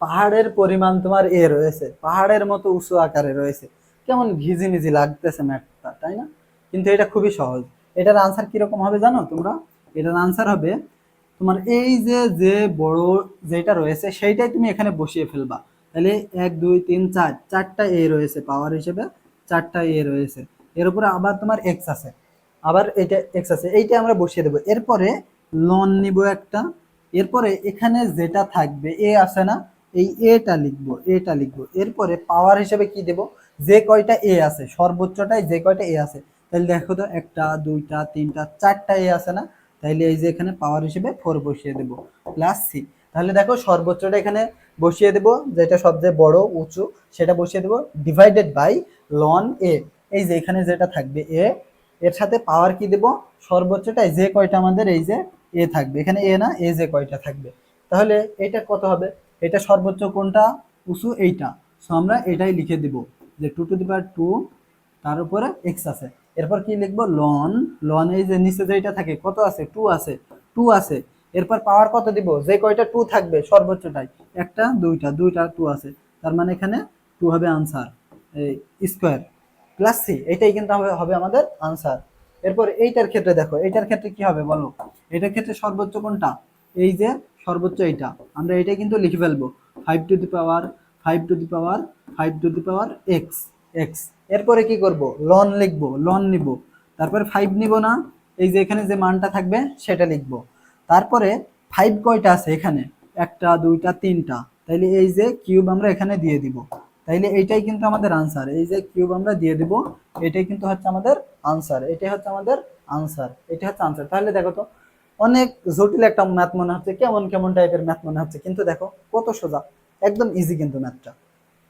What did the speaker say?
পাহাড়ের পরিমাণ তোমার এ রয়েছে, পাহাড়ের মতো উঁচু আকারে রয়েছে। কেমন ঘিজিমিজি লাগতেছে ম্যাথটা তাই না? কিন্তু এটা খুবই সহজ। এটার আনসার কীরকম হবে জানো তোমরা? এটার আনসার হবে, তোমার এই যে যে বড় যেটা রয়েছে, সেইটাই তুমি এখানে বসিয়ে ফেলবা। তাহলে এক, দুই, তিন, চার, চারটা এ রয়েছে পাওয়ার হিসেবে, চারটা এ রয়েছে। এর উপরে আবার তোমার এক্স আছে। আবার এটা এক্স আছে, এইটা আমরা বসিয়ে দেবো। এরপরে লন নিব একটা। এরপরে এখানে যেটা থাকবে এ আছে না এই এটা লিখব এটা লিখব। এরপরে পাওয়ার হিসেবে কি দেব? যে কয়টা এ আছে সর্বোচ্চটাই যে কয়টা এ আছে। তাহলে দেখো তো, একটা, দুইটা, তিনটা, চারটা এ আছে না? তাহলে এই যে এখানে পাওয়ার হিসেবে ফোর বসিয়ে দেব প্লাস সি তাহলে দেখো সর্বোচ্চটা এখানে বসিয়ে দেব, যেটা সবচেয়ে বড়, উঁচু, সেটা বসিয়ে দেব ডিভাইডেড বাই লন এ এই যে এখানে যেটা থাকবে এ, এর সাথে পাওয়ার কি দেব? সর্বোচ্চটাই যে কয়টা আমাদের এই যে এ থাকবে। এখানে এ না, এ যে কয়টা থাকবে। তাহলে এটা কত হবে? এটা সর্বোচ্চ কোনটা? উঁচু এইটা। সো আমরা এটাই লিখে দিব যে two to the power two তার উপরে এক্স আছে। এরপর কি লিখব? লন লন এই যে নিচে যেটা থাকে, কত আছে? টু আছে। টু আছে। এরপর পাওয়ার কত দিব? যে কয়টা টু থাকবে, সর্বোচ্চটাই। একটা, দুইটা দুইটা টু আছে। তার মানে এখানে টু হবে আনসার এই স্কোয়ার প্লাস সি এটাই কিন্তু হবে হবে আমাদের আনসার এরপর এইটার ক্ষেত্রে দেখো, এইটার ক্ষেত্রে কি হবে বলো? এটার ক্ষেত্রে সর্বোচ্চ কোনটা? এই যে সর্বোচ্চ এইটা। আমরা এটাই কিন্তু লিখে ফেলব। Five to the power five to the power five to the power x x এরপরে কি করব? লন লিখব লন নিব। তারপরে ফাইভ নিব না, এই যে এখানে যে মানটা থাকবে সেটা লিখব। তারপরে ফাইভ কয়টা আছে এখানে? একটা, দুইটা, তিনটা। তাইলে এই যে কিউব আমরা এখানে দিয়ে দিব। তাইলে এইটাই কিন্তু আমাদের আনসার এই যে কিউব আমরা দিয়ে দিব, এটাই কিন্তু হচ্ছে আমাদের আনসার এটাই হচ্ছে আমাদের আনসার এটা হচ্ছে আনসার তাহলে দেখো তো অনেক জটিল একটা ম্যাথ মনে হচ্ছে, কেমন কেমন টাইপের ম্যাথ মনে হচ্ছে, কিন্তু দেখো কত সোজা, একদম ইজি কিন্তু ম্যাথটা